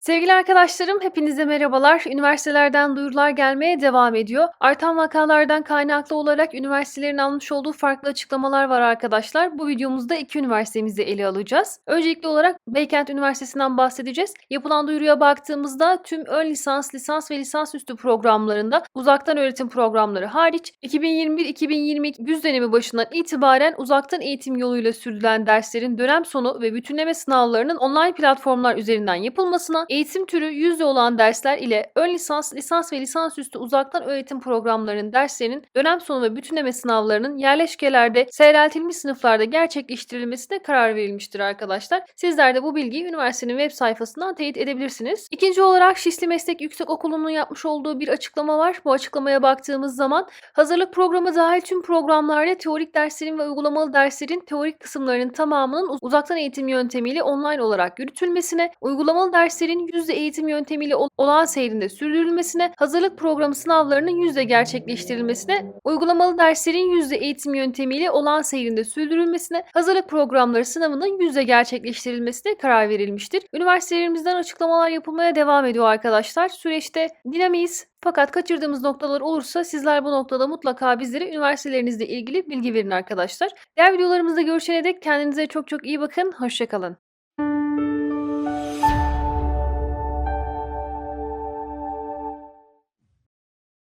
Sevgili arkadaşlarım, hepinize merhabalar. Üniversitelerden duyurular gelmeye devam ediyor. Artan vakalardan kaynaklı olarak üniversitelerin almış olduğu farklı açıklamalar var arkadaşlar. Bu videomuzda iki üniversitemizi ele alacağız. Öncelikli olarak Beykent Üniversitesi'nden bahsedeceğiz. Yapılan duyuruya baktığımızda tüm ön lisans, lisans ve lisansüstü programlarında uzaktan öğretim programları hariç 2021-2022 güz dönemi başından itibaren uzaktan eğitim yoluyla sürdürülen derslerin dönem sonu ve bütünleme sınavlarının online platformlar üzerinden yapılmasına, eğitim türü yüzde olan dersler ile ön lisans, lisans ve lisansüstü uzaktan öğretim programlarının derslerinin dönem sonu ve bütünleme sınavlarının yerleşkelerde seyreltilmiş sınıflarda gerçekleştirilmesine karar verilmiştir arkadaşlar. Sizler de bu bilgiyi üniversitenin web sayfasından teyit edebilirsiniz. İkinci olarak Şişli Meslek Yüksekokulu'nun yapmış olduğu bir açıklama var. Bu açıklamaya baktığımız zaman hazırlık programı dahil tüm programlarda teorik derslerin ve uygulamalı derslerin teorik kısımlarının tamamının uzaktan eğitim yöntemiyle online olarak yürütülmesine, uygulamalı derslerin yüzde eğitim yöntemiyle ol- olağan seyrinde sürdürülmesine, hazırlık programı sınavlarının yüzde gerçekleştirilmesine, uygulamalı derslerin yüzde eğitim yöntemiyle olağan seyrinde sürdürülmesine, hazırlık programları sınavının yüzde gerçekleştirilmesine karar verilmiştir. Üniversitelerimizden açıklamalar yapılmaya devam ediyor arkadaşlar. Süreçte dinamiyiz. Fakat kaçırdığımız noktalar olursa sizler bu noktada mutlaka bizlere üniversitelerinizle ilgili bilgi verin arkadaşlar. Diğer videolarımızda görüşene dek kendinize çok çok iyi bakın. Hoşçakalın.